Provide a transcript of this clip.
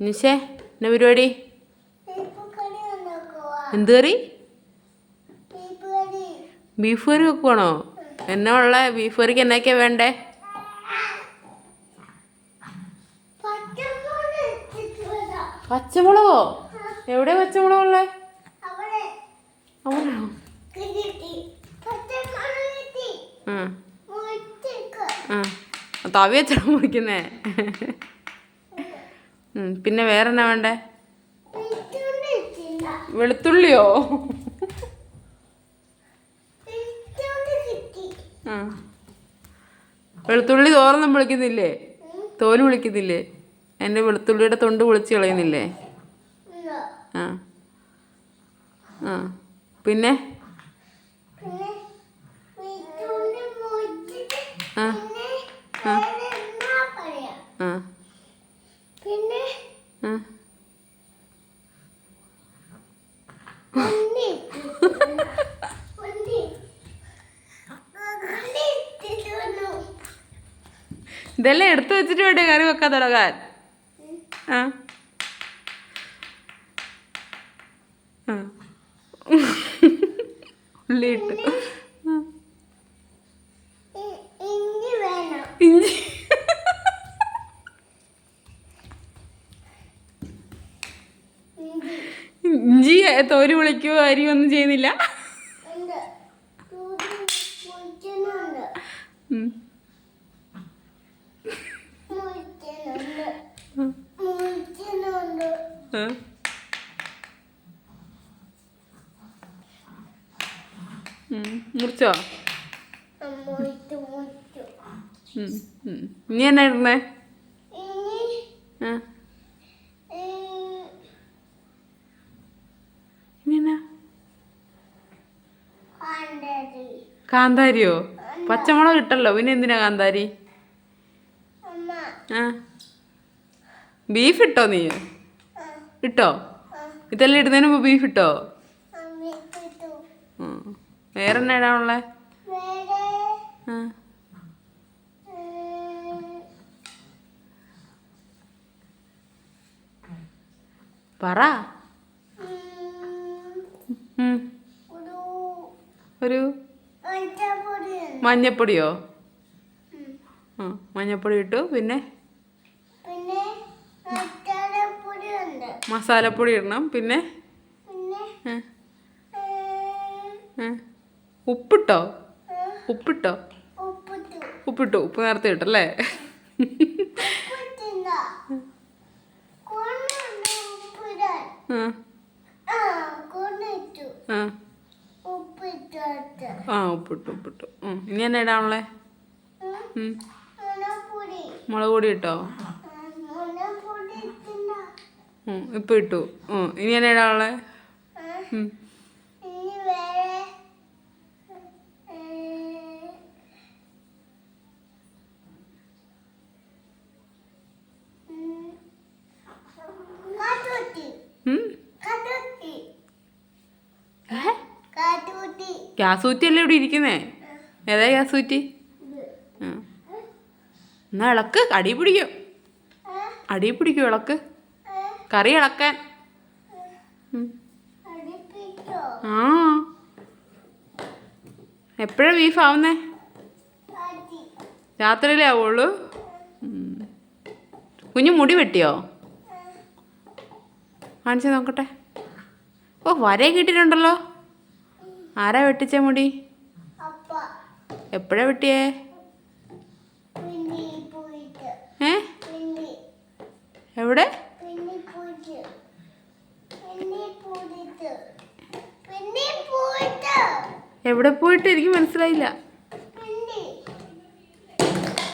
നിഷേ എന്നാ പരിപാടി? എന്ത് കറി? ബീഫ് കറി വെക്കുവാണോ? എന്നാ ഉള്ള ബീഫ് കറിക്ക് എന്നൊക്കെയാ വേണ്ടേ? പച്ചമുളക്? എവിടെ പച്ചമുളക് കിട്ടി ആ. തവി എത്ര മുറിക്കുന്നേ? പിന്നെ വേറെ എന്നാ വേണ്ടേ വെളുത്തുള്ളിയോ? വെളുത്തുള്ളി കിട്ടി ആ. വെളുത്തുള്ളി തോറൊന്നും വിളിക്കുന്നില്ലേ? തോൽ വിളിക്കുന്നില്ലേ? എന്റെ വെളുത്തുള്ളിയുടെ തൊണ്ട് വിളിച്ച് കളയുന്നില്ലേ? ആ. ആ. പിന്നെ? ആ. ആ. ഇതെല്ലാം എടുത്തു വെച്ചിട്ട് വേണ്ടേ കറി വെക്കാൻ തുടങ്ങാൻ? ആ. ഉള്ളിട്ട് ഉള്ളി ഇട്ടു. ഇഞ്ചി. ഇഞ്ചി തോൽ വിളിക്കുകയോ അരിയോ ഒന്നും ചെയ്യുന്നില്ല. ഉം. മുറിക്കുന്നുണ്ട് ഉം. മുറിക്കുന്നുണ്ട് ആ. ഉം. മുറിച്ചോ. ഇനി എന്നാ ഇടണേ ഇനി ആ. ഉം, കാന്താരി കാന്താരിയോ? പച്ചമുളക് ഇട്ടല്ലോ. പിന്നെ എന്തിനാ കാന്താരി? ബീഫ് ഇട്ടോ നീ? ഇട്ടോ? ഇതെല്ലാം ഇടുന്നതിന് മുമ്പ് ബീഫ് ഇട്ടോ. വേറെ എന്നാ ഇടാനുള്ളേ വേറെ ആ. ഉം, പറ. ഒരു മഞ്ഞപ്പൊടിയോ. മഞ്ഞപ്പൊടി ഇട്ടു. പിന്നെ? മസാലപ്പൊടി ഇടണം. പിന്നെ? ഏ. ആ. ഉപ്പിട്ടോ? ഉപ്പിട്ടോ? ഉപ്പിട്ടു. ഉപ്പിട്ടു? ഉപ്പ് നേരത്തെ ഇട്ടല്ലേ? ആ. ഉപ്പിട്ടു ഉപ്പിട്ടു. ഇനി എന്നാ ഇടാണല്ലേ. മുളക് പൊടി ഇട്ടോ. ഇപ്പം ഇട്ടു. ഇനി എന്നാ ഇടാനുള്ളേ ആ, ഉം. ഇനി വേറെ ഏ, ഉം, കാട്ടുകുട്ടി ഉം. കാട്ടുകുട്ടി ഏ? കാട്ടുകുട്ടി ഗ്യാസ് അല്ലേ ഇവിടെ ഇരിക്കുന്നേ? ഏതാ ഗ്യാസ് കുറ്റി. എന്നാ ഇളക്ക് അടി പിടിക്കും. അടി പിടിക്കും ഇളക്ക്. കറി ഇളക്കാൻ. ആ. എപ്പോഴാ ബീഫ് ആവുന്നേ? രാത്രിയിലേ ആവുള്ളൂ? കുഞ്ഞു മുടി വെട്ടിയോ? കാണിച്ച് നോക്കട്ടെ. ഓ വരെ ഇട്ടിട്ടുണ്ടല്ലോ ആരാ വെട്ടിച്ച മുടി? എപ്പോഴാ വെട്ടിയേ? ഏ? എവിടെ? എവിടെ പോയിട്ട് എനിക്ക് മനസ്സിലായില്ല.